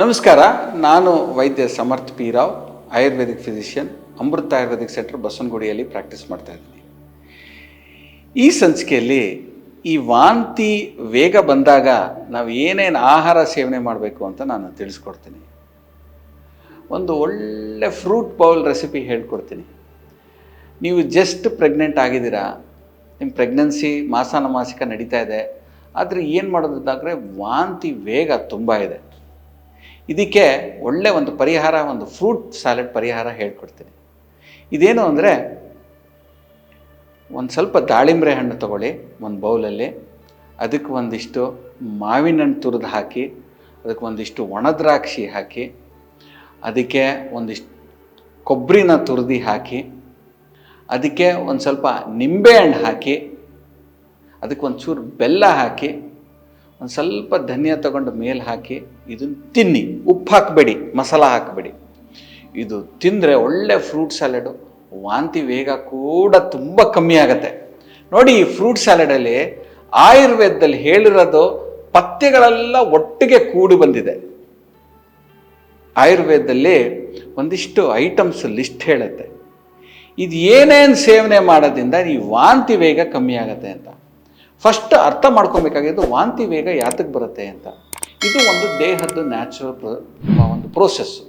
ನಮಸ್ಕಾರ, ನಾನು ವೈದ್ಯ Samarth P Rao, Ayurvedic physician, Amrita Ayurvedic centre ಬಸವನಗುಡಿಯಲ್ಲಿ practice ಮಾಡ್ತಾ ಇದ್ದೀನಿ. ಈ ಸಂಚಿಕೆಯಲ್ಲಿ ಈ ವಾಂತಿ ವೇಗ ಬಂದಾಗ ನಾವು ಏನೇನು ಆಹಾರ ಸೇವನೆ ಮಾಡಬೇಕು ಅಂತ ನಾನು ತಿಳಿಸ್ಕೊಡ್ತೀನಿ. ಒಂದು ಒಳ್ಳೆ ಫ್ರೂಟ್ ಬೌಲ್ ರೆಸಿಪಿ ಹೇಳ್ಕೊಡ್ತೀನಿ. ನೀವು ಜಸ್ಟ್ ಪ್ರೆಗ್ನೆಂಟ್ ಆಗಿದ್ದೀರಾ ನಿಮ್ಮ ಪ್ರೆಗ್ನೆನ್ಸಿ ಮಾಸಾನ ಮಾಸಿಕ ನಡೀತಾ ಇದೆ, ಆದರೆ ಏನು ಮಾಡೋದಾದರೆ ವಾಂತಿ ವೇಗ ತುಂಬ ಇದೆ. ಇದಕ್ಕೆ ಒಳ್ಳೆ ಒಂದು ಪರಿಹಾರ, ಒಂದು ಫ್ರೂಟ್ ಸ್ಯಾಲೆಡ್ ಪರಿಹಾರ ಹೇಳ್ಕೊಡ್ತೀನಿ. ಇದೇನು ಅಂದರೆ, ಒಂದು ಸ್ವಲ್ಪ ದಾಳಿಂಬೆ ಹಣ್ಣು ತಗೊಳ್ಳಿ ಒಂದು ಬೌಲಲ್ಲಿ. ಅದಕ್ಕೆ ಒಂದಿಷ್ಟು ಮಾವಿನ ಹಣ್ಣು ತುರಿದು ಹಾಕಿ, ಅದಕ್ಕೆ ಒಂದಿಷ್ಟು ಒಣದ್ರಾಕ್ಷಿ ಹಾಕಿ, ಅದಕ್ಕೆ ಒಂದಿಷ್ಟು ಕೊಬ್ಬರಿನ ತುರಿದು ಹಾಕಿ, ಅದಕ್ಕೆ ಒಂದು ಸ್ವಲ್ಪ ನಿಂಬೆಹಣ್ಣು ಹಾಕಿ, ಅದಕ್ಕೆ ಒಂಚೂರು ಬೆಲ್ಲ ಹಾಕಿ ಒಂದು ಸ್ವಲ್ಪ ಧನಿಯಾ ತಗೊಂಡು ಮೇಲೆ ಹಾಕಿ ಇದನ್ನು ತಿನ್ನಿ. ಉಪ್ಪು ಹಾಕಬೇಡಿ, ಮಸಾಲ ಹಾಕಬೇಡಿ. ಇದು ತಿಂದರೆ ಒಳ್ಳೆ ಫ್ರೂಟ್ ಸ್ಯಾಲೆಡು ವಾಂತಿ ವೇಗ ಕೂಡ ತುಂಬ ಕಮ್ಮಿ ಆಗುತ್ತೆ. ನೋಡಿ ಈ ಫ್ರೂಟ್ ಸ್ಯಾಲೆಡಲ್ಲಿ ಆಯುರ್ವೇದದಲ್ಲಿ ಹೇಳಿರೋದು ಪಥ್ಯಗಳೆಲ್ಲ ಒಟ್ಟಿಗೆ ಕೂಡಿ ಬಂದಿದೆ. ಆಯುರ್ವೇದದಲ್ಲಿ ಒಂದಿಷ್ಟು ಐಟಮ್ಸ್ ಲಿಸ್ಟ್ ಹೇಳುತ್ತೆ. ಇದು ಏನೇನು ಸೇವನೆ ಮಾಡೋದ್ರಿಂದ ಈ ವಾಂತಿ ವೇಗ ಕಮ್ಮಿ ಆಗುತ್ತೆ ಅಂತ. ಫಸ್ಟ್ ಅರ್ಥ ಮಾಡ್ಕೊಬೇಕಾಗಿದ್ದು ವಾಂತಿ ವೇಗ ಯಾತಕ್ಕೆ ಬರುತ್ತೆ ಅಂತ. ಇದು ಒಂದು ದೇಹದ ನ್ಯಾಚುರಲ್ ಒಂದು ಪ್ರೋಸೆಸ್ಸು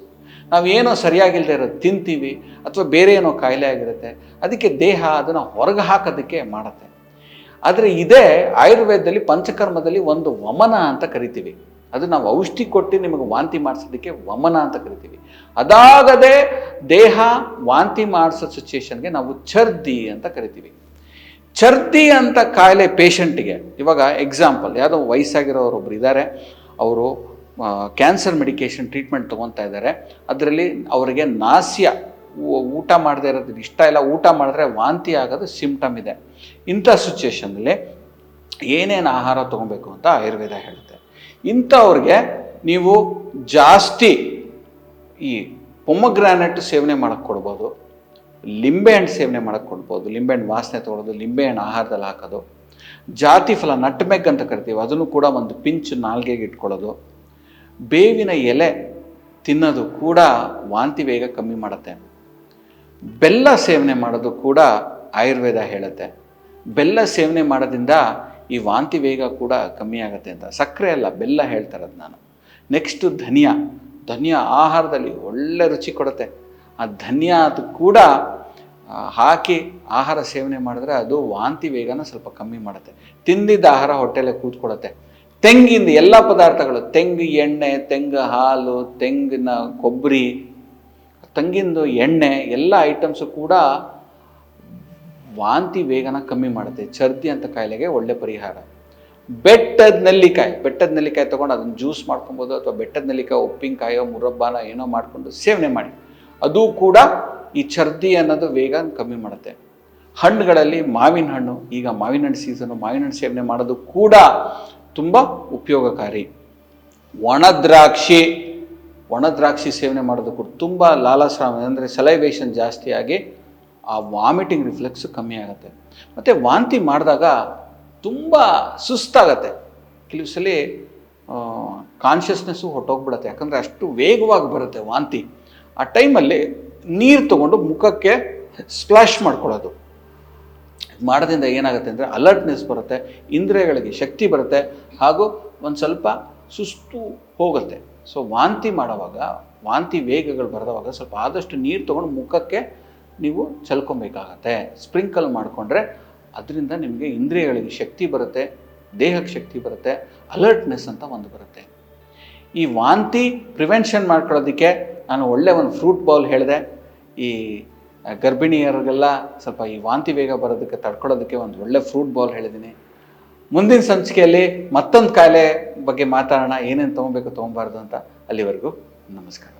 ನಾವೇನೋ ಸರಿಯಾಗಿಲ್ಲದೆ ಇರೋದು ತಿಂತೀವಿ ಅಥವಾ ಬೇರೆ ಏನೋ ಕಾಯಿಲೆ ಆಗಿರುತ್ತೆ, ಅದಕ್ಕೆ ದೇಹ ಅದನ್ನು ಹೊರಗೆ ಹಾಕೋದಕ್ಕೆ ಮಾಡುತ್ತೆ. ಆದರೆ ಇದೇ ಆಯುರ್ವೇದದಲ್ಲಿ ಪಂಚಕರ್ಮದಲ್ಲಿ ಒಂದು ವಮನ ಅಂತ ಕರಿತೀವಿ. ಅದು ನಾವು ಔಷಧಿ ಕೊಟ್ಟು ನಿಮಗೆ ವಾಂತಿ ಮಾಡಿಸೋದಕ್ಕೆ ವಮನ ಅಂತ ಕರಿತೀವಿ. ಅದಾಗದೆ ದೇಹ ವಾಂತಿ ಮಾಡಿಸೋ ಸಿಚುಯೇಷನ್ಗೆ ನಾವು ಛರ್ದಿ ಅಂತ ಕರಿತೀವಿ. ಛರ್ದಿ ಅಂತ ಕಾಯಿಲೆ ಪೇಷಂಟಿಗೆ, ಇವಾಗ ಎಕ್ಸಾಂಪಲ್ ಯಾವುದೋ ವಯಸ್ಸಾಗಿರೋರೊಬ್ರು ಇದ್ದಾರೆ ಅವರು ಕ್ಯಾನ್ಸರ್ ಮೆಡಿಕೇಷನ್ ಟ್ರೀಟ್ಮೆಂಟ್ ತೊಗೊತಾ ಇದ್ದಾರೆ ಅದರಲ್ಲಿ ಅವರಿಗೆ ನಾಸ್ಯ ಊಟ ಮಾಡದೇ ಇರೋದು ಇಷ್ಟ ಇಲ್ಲ, ಊಟ ಮಾಡಿದ್ರೆ ವಾಂತಿ ಆಗೋದು ಸಿಮ್ಟಮ್ ಇದೆ. ಇಂಥ ಸಿಚುಯೇಷನಲ್ಲಿ ಏನೇನು ಆಹಾರ ತೊಗೊಬೇಕು ಅಂತ ಆಯುರ್ವೇದ ಹೇಳುತ್ತೆ. ಇಂಥವ್ರಿಗೆ ನೀವು ಜಾಸ್ತಿ ಈ ಪೊಮಗ್ರಾನೆಟ್ ಸೇವನೆ ಮಾಡೋಕ್ಕೆ ಕೊಡ್ಬೋದು ಲಿಂಬೆಹಣ್ಣು ಸೇವನೆ ಮಾಡೋಕ್ಕೆ ಕೊಡ್ಬೋದು. ಲಿಂಬೆಹಣ್ಣು ವಾಸನೆ ತೊಗೊಳೋದು ಲಿಂಬೆಹಣ್ಣು ಆಹಾರದಲ್ಲಿ ಹಾಕೋದು. ಜಾತಿ ಫಲ, ನಟ್ಮೆಗ್ ಅಂತ ಕರಿತೀವಿ. ಅದನ್ನು ಕೂಡ ಒಂದು ಪಿಂಚ್ ನಾಲ್ಗೆಗೆ ಇಟ್ಕೊಳ್ಳೋದು. ಬೇವಿನ ಎಲೆ ತಿನ್ನೋದು ಕೂಡ ವಾಂತಿ ವೇಗ ಕಮ್ಮಿ ಮಾಡುತ್ತೆ. ಬೆಲ್ಲ ಸೇವನೆ ಮಾಡೋದು ಕೂಡ ಆಯುರ್ವೇದ ಹೇಳುತ್ತೆ. ಬೆಲ್ಲ ಸೇವನೆ ಮಾಡೋದ್ರಿಂದ ಈ ವಾಂತಿ ವೇಗ ಕೂಡ ಕಮ್ಮಿ ಆಗುತ್ತೆ ಅಂತ. ಸಕ್ಕರೆ ಅಲ್ಲ, ಬೆಲ್ಲ ಹೇಳ್ತಾರದು ನಾನು. ನೆಕ್ಸ್ಟು ಧನಿಯಾ. ಧನಿಯಾ ಆಹಾರದಲ್ಲಿ ಒಳ್ಳೆ ರುಚಿ ಕೊಡುತ್ತೆ. ಆ ಧನ್ಯ ಅದು ಕೂಡ ಹಾಕಿ ಆಹಾರ ಸೇವನೆ ಮಾಡಿದ್ರೆ ಅದು ವಾಂತಿ ವೇಗನ ಸ್ವಲ್ಪ ಕಮ್ಮಿ ಮಾಡುತ್ತೆ. ತಿಂದಿದ್ದ ಆಹಾರ ಹೊಟ್ಟೆಲೆ ಕೂತ್ಕೊಳತ್ತೆ ತೆಂಗಿಂದ ಎಲ್ಲ ಪದಾರ್ಥಗಳು, ತೆಂಗು ಎಣ್ಣೆ, ತೆಂಗು ಹಾಲು, ತೆಂಗಿನ ಕೊಬ್ಬರಿ, ತೆಂಗಿಂದು ಎಣ್ಣೆ, ಎಲ್ಲ ಐಟಮ್ಸು ಕೂಡ ವಾಂತಿ ವೇಗನ ಕಮ್ಮಿ ಮಾಡುತ್ತೆ. ಚರ್ದಿ ಅಂತ ಕಾಯಿಲೆಗೆ ಒಳ್ಳೆ ಪರಿಹಾರ. ಬೆಟ್ಟದ ನೆಲ್ಲಿಕಾಯಿ ಬೆಟ್ಟದ ನೆಲ್ಲಿಕಾಯಿ ತೊಗೊಂಡು ಅದನ್ನು ಜ್ಯೂಸ್ ಮಾಡ್ಕೊಬೋದು ಅಥವಾ ಬೆಟ್ಟದ ನೆಲ್ಲಿಕಾಯಿ, ಉಪ್ಪಿನಕಾಯೋ, ಮುರಬ್ಬಾನ ಏನೋ ಮಾಡಿಕೊಂಡು ಸೇವನೆ ಮಾಡಿ. ಅದು ಕೂಡ ಈ ಚರ್ದಿ ಅನ್ನೋದು ವೇಗ ಕಮ್ಮಿ ಮಾಡುತ್ತೆ. ಹಣ್ಣುಗಳಲ್ಲಿ ಮಾವಿನ ಹಣ್ಣು, ಈಗ ಮಾವಿನ ಹಣ್ಣು ಸೀಸನು ಮಾವಿನ ಹಣ್ಣು ಸೇವನೆ ಮಾಡೋದು ಕೂಡ ತುಂಬ ಉಪಯೋಗಕಾರಿ. ಒಣ ದ್ರಾಕ್ಷಿ ಸೇವನೆ ಮಾಡೋದು ಕೂಡ ತುಂಬ ಲಾಲಾಸ್ರಾವ ಅಂದರೆ ಸಲೈವೇಷನ್ ಜಾಸ್ತಿಯಾಗಿ ಆ ವಾಮಿಟಿಂಗ್ ರಿಫ್ಲೆಕ್ಸ್ ಕಮ್ಮಿ ಆಗುತ್ತೆ. ಮತ್ತು ವಾಂತಿ ಮಾಡಿದಾಗ ತುಂಬ ಸುಸ್ತಾಗತ್ತೆ. ಕೆಲವು ಸಲ ಕಾನ್ಷಿಯಸ್ನೆಸ್ಸು ಹೊಟ್ಟೋಗ್ಬಿಡತ್ತೆ ಯಾಕಂದರೆ ಅಷ್ಟು ವೇಗವಾಗಿ ಬರುತ್ತೆ ವಾಂತಿ. ಆ ಟೈಮಲ್ಲಿ ನೀರು ತಗೊಂಡು ಮುಖಕ್ಕೆ ಸ್ಪ್ಲಾಶ್ ಮಾಡ್ಕೊಳ್ಳೋದು. ಮಾಡೋದ್ರಿಂದ ಏನಾಗುತ್ತೆ ಅಂದರೆ ಅಲರ್ಟ್ನೆಸ್ ಬರುತ್ತೆ, ಇಂದ್ರಿಯಗಳಿಗೆ ಶಕ್ತಿ ಬರುತ್ತೆ, ಹಾಗೂ ಒಂದು ಸ್ವಲ್ಪ ಸುಸ್ತು ಹೋಗುತ್ತೆ. ಸೊ ವಾಂತಿ ಮಾಡೋವಾಗ, ವಾಂತಿ ವೇಗಗಳು ಬರೆದವಾಗ ಸ್ವಲ್ಪ ಆದಷ್ಟು ನೀರು ತೊಗೊಂಡು ಮುಖಕ್ಕೆ ನೀವು ಚಲ್ಕೊಬೇಕಾಗತ್ತೆ. ಸ್ಪ್ರಿಂಕಲ್ ಮಾಡಿಕೊಂಡ್ರೆ ಅದರಿಂದ ನಿಮಗೆ ಇಂದ್ರಿಯಗಳಿಗೆ ಶಕ್ತಿ ಬರುತ್ತೆ, ದೇಹಕ್ಕೆ ಶಕ್ತಿ ಬರುತ್ತೆ ಅಲರ್ಟ್ನೆಸ್ ಅಂತ ಒಂದು ಬರುತ್ತೆ. ಈ ವಾಂತಿ ಪ್ರಿವೆನ್ಷನ್ ಮಾಡ್ಕೊಳ್ಳೋದಕ್ಕೆ ನಾನು ಒಳ್ಳೆ ಒಂದು ಫ್ರೂಟ್ ಬೌಲ್ ಹೇಳಿದೆ. ಈ ಗರ್ಭಿಣಿಯರಿಗೆಲ್ಲ ಸ್ವಲ್ಪ ಈ ವಾಂತಿ ವೇಗ ಬರೋದಕ್ಕೆ ತಡ್ಕೊಳ್ಳೋದಕ್ಕೆ ಒಂದು ಒಳ್ಳೆ ಫ್ರೂಟ್ ಬೌಲ್ ಹೇಳಿದ್ದೀನಿ. ಮುಂದಿನ ಸಂಚಿಕೆಯಲ್ಲಿ ಮತ್ತೊಂದು ಕಾಯಿಲೆ ಬಗ್ಗೆ ಮಾತಾಡೋಣ. ಏನೇನು ತೊಗೊಬೇಕು, ತೊಗೊಬಾರ್ದು ಅಂತ ಅಲ್ಲಿವರೆಗೂ ನಮಸ್ಕಾರ.